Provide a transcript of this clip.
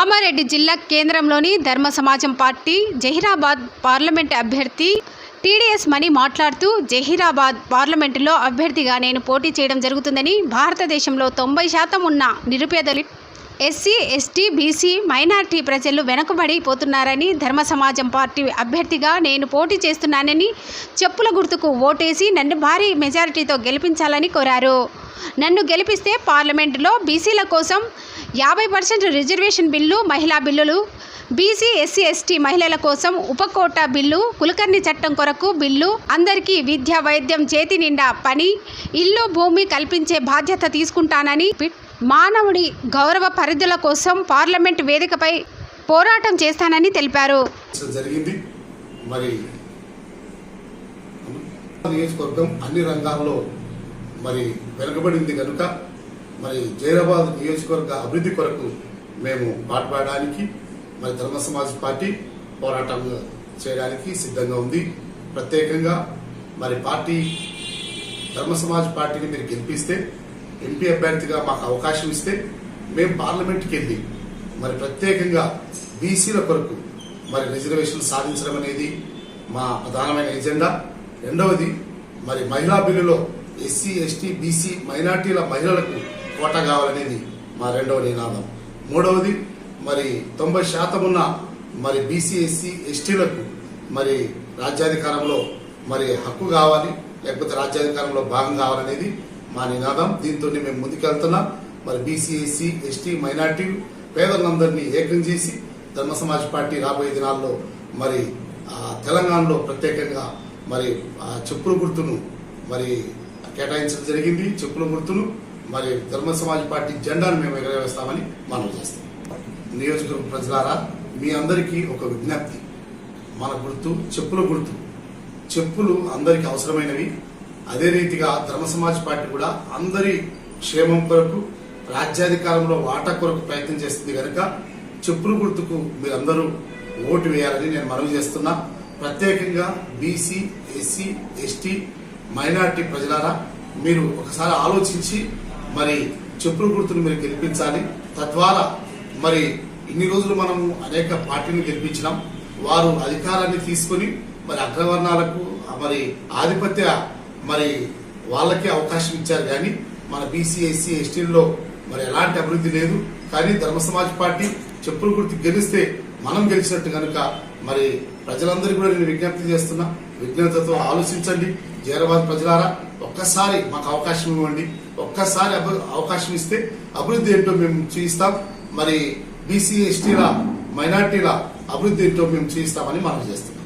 కామారెడ్డి జిల్లా కేంద్రంలోని ధర్మ సమాజం పార్టీ జహీరాబాద్ పార్లమెంట్ అభ్యర్థి టీడీఎస్ మణి మాట్లాడుతూ జహీరాబాద్ పార్లమెంటులో అభ్యర్థిగా నేను పోటీ చేయడం జరుగుతుందని భారతదేశంలో తొంభై శాతం ఉన్న నిరుపేదలు ఎస్సీ ఎస్టీ బీసీ మైనార్టీ ప్రజలు వెనుకబడిపోతున్నారని ధర్మ సమాజం పార్టీ అభ్యర్థిగా నేను పోటీ చేస్తున్నానని చెప్పుల గుర్తుకు ఓటేసి నన్ను భారీ మెజారిటీతో గెలిపించాలని కోరారు. నన్ను గెలిపిస్తే పార్లమెంటులో బీసీల కోసం యాభై పర్సెంట్ రిజర్వేషన్ బిల్లు మహిళా బిల్లులు. బీసీ ఎస్సీ ఎస్టీ మహిళల కోసం ఉపకోటా బిల్లు కులకర్ణి చట్టం కొరకు బిల్లు అందరికీ విద్య వైద్యం చేతి నిండా పని ఇల్లు భూమి కల్పించే బాధ్యత తీసుకుంటానని మానవుడి గౌరవ పరిధుల కోసం పార్లమెంట్ వేదికపై పోరాటం చేస్తానని తెలిపారు. జరిగింది. మరి నియోజకవర్గం అన్ని రంగాల్లో మరి వెనుకబడింది కనుక మరి జైరాబాద్ నియోజకవర్గ అభివృద్ధి కొరకు మేము పాటుపడడానికి మరి ధర్మ సమాజ్ పార్టీ పోరాటం చేయడానికి సిద్ధంగా ఉంది. ప్రత్యేకంగా మరి పార్టీ ధర్మ సమాజ్ పార్టీని మీరు గెలిపిస్తే ఎంపీ అభ్యర్థిగా మాకు అవకాశం ఇస్తే మేము పార్లమెంట్కి వెళ్ళి మరి ప్రత్యేకంగా బీసీల కొరకు మరి రిజర్వేషన్ సాధించడం అనేది మా ప్రధానమైన ఎజెండా. రెండవది మరి మహిళా బిల్లులో ఎస్సీ ఎస్టీ బీసీ మైనార్టీల మహిళలకు కోట కావాలనేది మా రెండవ నినాదం. మూడవది మరి తొంభై శాతం ఉన్న మరి బీసీ ఎస్సీ ఎస్టీలకు మరి రాజ్యాధికారంలో మరి హక్కు కావాలి లేకపోతే రాజ్యాధికారంలో భాగం కావాలనేది మా నినాదం. దీంతో మేము ముందుకెళ్తున్నాం. మరి బీసీ ఎస్సీ ఎస్టీ మైనార్టీ పేదలందరినీ ఏకం చేసి ధర్మ సమాజ్ పార్టీ రాబోయే దినాల్లో మరి తెలంగాణలో ప్రత్యేకంగా మరి చెప్పుల గుర్తును మరి కేటాయించడం జరిగింది. చెప్పుల గుర్తును మరి ధర్మ సమాజ్ పార్టీ జెండాను మేము ఎగరవేస్తామని మనం చేస్తాం. నియోజకవర్గ ప్రజలారా మీ అందరికీ ఒక విజ్ఞప్తి. మన గుర్తు చెప్పుల గుర్తు. చెప్పులు అందరికి అవసరమైనవి. అదే రీతిగా ధర్మ సమాజ్ పార్టీ కూడా అందరి క్షేమం కొరకు రాజ్యాధికారంలో వాటా కొరకు ప్రయత్నం చేస్తుంది కనుక చెప్పుల గుర్తుకు మీరందరూ ఓటు వేయాలని నేను మనవి చేస్తున్నా. ప్రత్యేకంగా బీసీ ఎస్సీ ఎస్టీ మైనార్టీ ప్రజలారా మీరు ఒకసారి ఆలోచించి మరి చెప్పుల గుర్తును మీరు గెలిపించాలి. తద్వారా మరి ఇన్ని రోజులు మనము అనేక పార్టీని గెలిపించినాం. వారు అధికారాన్ని తీసుకొని మరి అగ్రవర్ణాలకు మరి ఆధిపత్య మరి వాళ్ళకే అవకాశం ఇచ్చారు కానీ మన బీసీ ఎస్సీ ఎస్టీల్లో మరి ఎలాంటి అభివృద్ధి లేదు. కానీ ధర్మ సమాజ్ పార్టీ చెప్పులు గుర్తు గెలిస్తే మనం గెలిచినట్టు కనుక మరి ప్రజలందరికీ కూడా నేను విజ్ఞప్తి చేస్తున్నా. విజ్ఞతతో ఆలోచించండి. జైరాబాద్ ప్రజలారా ఒక్కసారి మాకు అవకాశం ఇవ్వండి. ఒక్కసారి అవకాశం ఇస్తే అభివృద్ధి ఏంటో మేము చేయిస్తాం. మరి బీసీ ఎస్టీల మైనార్టీల అభివృద్ధి ఏంటో మేము చేయిస్తామని మనం చేస్తున్నాం.